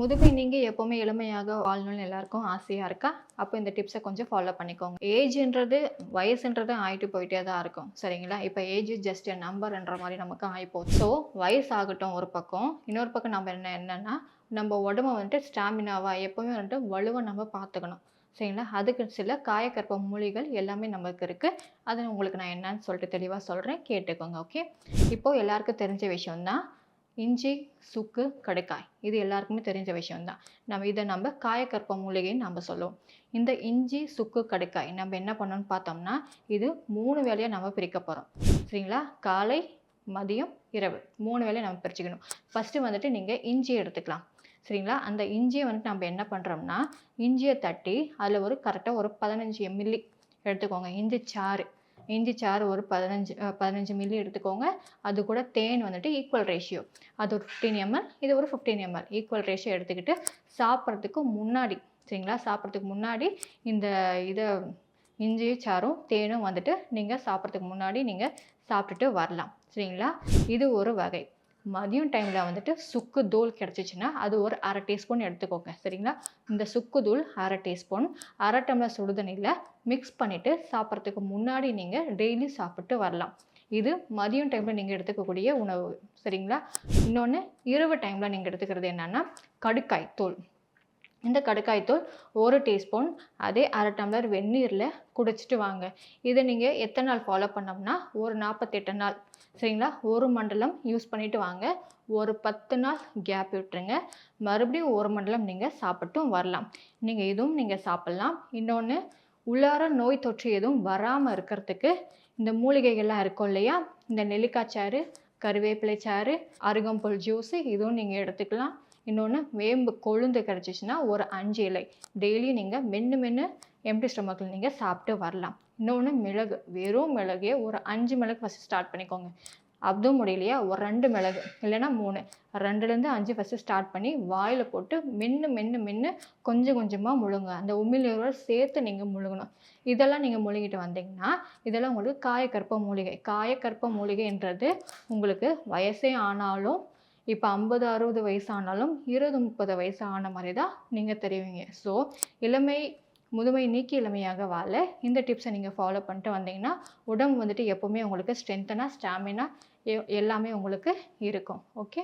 முதுமை நீங்கள் எப்போவுமே எளிமையாக வாழணும்னு எல்லாருக்கும் ஆசையாக இருக்கா? அப்போ இந்த டிப்ஸை கொஞ்சம் ஃபாலோ பண்ணிக்கோங்க. ஏஜ்ன்றது வயசுன்றது ஆகிட்டு போயிட்டே தான் இருக்கும். சரிங்களா? இப்போ ஏஜ் ஜஸ்ட் நம்பர்ன்ற மாதிரி நமக்கு ஆகிப்போம் ஸோ வயசு ஆகட்டும் ஒரு பக்கம். இன்னொரு பக்கம் நம்ம என்ன என்னென்னா நம்ம உடம்ப வந்துட்டு ஸ்டாமினாவாக எப்போவுமே வந்துட்டு வலுவை நம்ம பார்த்துக்கணும் சரிங்களா? அதுக்கு சில காயக்கற்ப மூலிகள் எல்லாமே நமக்கு இருக்குது அது உங்களுக்கு நான் என்னன்னு சொல்லிட்டு தெளிவாக சொல்கிறேன் கேட்டுக்கோங்க ஓகே இப்போது எல்லாருக்கும் தெரிஞ்ச விஷயம்தான். இஞ்சி சுக்கு கடுக்காய். இது எல்லாருக்குமே தெரிஞ்ச விஷயம்தான். நம்ம இதை நம்ம காயக்கற்ப மூலிகைன்னு நம்ம சொல்லுவோம். இந்த இஞ்சி சுக்கு கடுக்காய் நம்ம என்ன பண்ணோம்னு பார்த்தோம்னா இது மூணு வேலையாக நம்ம பிரிக்க போகிறோம் சரிங்களா? காலை மதியம் இரவு. மூணு வேலையை நம்ம பிரிச்சுக்கணும். ஃபஸ்ட்டு வந்துட்டு நீங்கள் இஞ்சி எடுத்துக்கலாம். சரிங்களா? அந்த இஞ்சியை வந்துட்டு நம்ம என்ன பண்ணுறோம்னா இஞ்சியை தட்டி அதில் ஒரு கரெக்டாக ஒரு பதினஞ்சு எம்எல்ஏ எடுத்துக்கோங்க. இஞ்சி சாறு. இஞ்சி சாறு ஒரு பதினஞ்சு பதினஞ்சு மில்லி எடுத்துக்கோங்க. அது கூட தேன் வந்துட்டு ஈக்குவல் ரேஷியோ அது ஒரு ஃபிஃப்டீன் எம்எல் இது ஒரு ஃபிஃப்டீன் எம்எல் ஈக்குவல் ரேஷியோ எடுத்துக்கிட்டு சாப்பிட்றதுக்கு முன்னாடி சரிங்களா? சாப்பிட்றதுக்கு முன்னாடி இந்த இதை இஞ்சி சாறும் தேனும் வந்துட்டு நீங்கள் சாப்பிட்றதுக்கு முன்னாடி நீங்கள் சாப்பிட்டுட்டு வரலாம் சரிங்களா? இது ஒரு வகை. மதியம் டைமில் வந்துட்டு சுக்கு தூள் கிடச்சிச்சின்னா அது ஒரு அரை டீஸ்பூன் எடுத்துக்கோங்க சரிங்களா? இந்த சுக்கு தூள் அரை டீஸ்பூன் அரை டம்ளர் சுடுதண்ணியில் மிக்ஸ் பண்ணிவிட்டு சாப்பிட்றதுக்கு முன்னாடி நீங்கள் டெய்லி சாப்பிட்டு வரலாம். இது மதியம் டைமில் நீங்கள் எடுத்துக்கக்கூடிய உணவு சரிங்களா? இன்னொன்று இரவு டைமில் நீங்கள் எடுத்துக்கிறது என்னென்னா கடுக்காய் தூள். இந்த கடுக்காய் தூள் ஒரு டீஸ்பூன் அதே அரை டம்ளர் வெந்நீரில் குடிச்சிட்டு வாங்க. இதை நீங்கள் எத்தனை நாள் ஃபாலோ பண்ணோம்னா ஒரு நாற்பத்தெட்டு நாள். சரிங்களா? ஒரு மண்டலம் யூஸ் பண்ணிவிட்டு வாங்க. ஒரு பத்து நாள் கேப் விட்டுருங்க. மறுபடியும் ஒரு மண்டலம் நீங்கள் சாப்பிட்டும் வரலாம். நீங்கள் இதுவும் நீங்கள் சாப்பிட்லாம். இன்னொன்று உள்ளார நோய் தொற்று எதுவும் வராமல் இருக்கிறதுக்கு இந்த மூலிகைகள்லாம் இருக்கும் இல்லையா? இந்த நெல்லிக்காய் சாறு கருவேப்பிலை சாறு அருகம்புல் ஜூஸு இதுவும் நீங்கள் எடுத்துக்கலாம். இன்னொன்று வேம்பு கொழுந்து கிடச்சிச்சின்னா ஒரு அஞ்சு இலை. டெய்லியும் நீங்கள் மென்று மென்று எம்டி ஸ்டொமக்கில் நீங்கள் சாப்பிட்டு வரலாம். இன்னொன்று மிளகு வெறும் மிளகே ஒரு அஞ்சு மிளகு ஃபஸ்ட்டு ஸ்டார்ட் பண்ணிக்கோங்க. அதுவும் முடியலையா? ஒரு ரெண்டு மிளகு இல்லைன்னா மூணு. ரெண்டுலேருந்து அஞ்சு ஃபஸ்ட்டு ஸ்டார்ட் பண்ணி வாயில் போட்டு மென்று மென்று மென்று கொஞ்சம் கொஞ்சமாக முழுங்க. அந்த உமிழ்நீரோட சேர்த்து நீங்கள் முழுங்கணும் இதெல்லாம் நீங்கள் முழுங்கிட்டு வந்தீங்கன்னா இதெல்லாம் உங்களுக்கு காயக்கற்ப மூலிகை. காயக்கற்ப மூலிகைன்றது உங்களுக்கு வயசே ஆனாலும் இப்போ ஐம்பது அறுபது வயசு ஆனாலும் இருபது முப்பது வயசு ஆன மாதிரி தான் நீங்கள் தெரிவிங்க. ஸோ இளமை முதுமை நீக்கி இளமையாக வாழ இந்த டிப்ஸை நீங்கள் ஃபாலோ பண்ணிட்டு வந்தீங்கன்னா உடம்பு வந்துட்டு எப்போவுமே உங்களுக்கு ஸ்ட்ரென்த்தனாக ஸ்டாமினா எல்லாமே உங்களுக்கு இருக்கும். ஓகே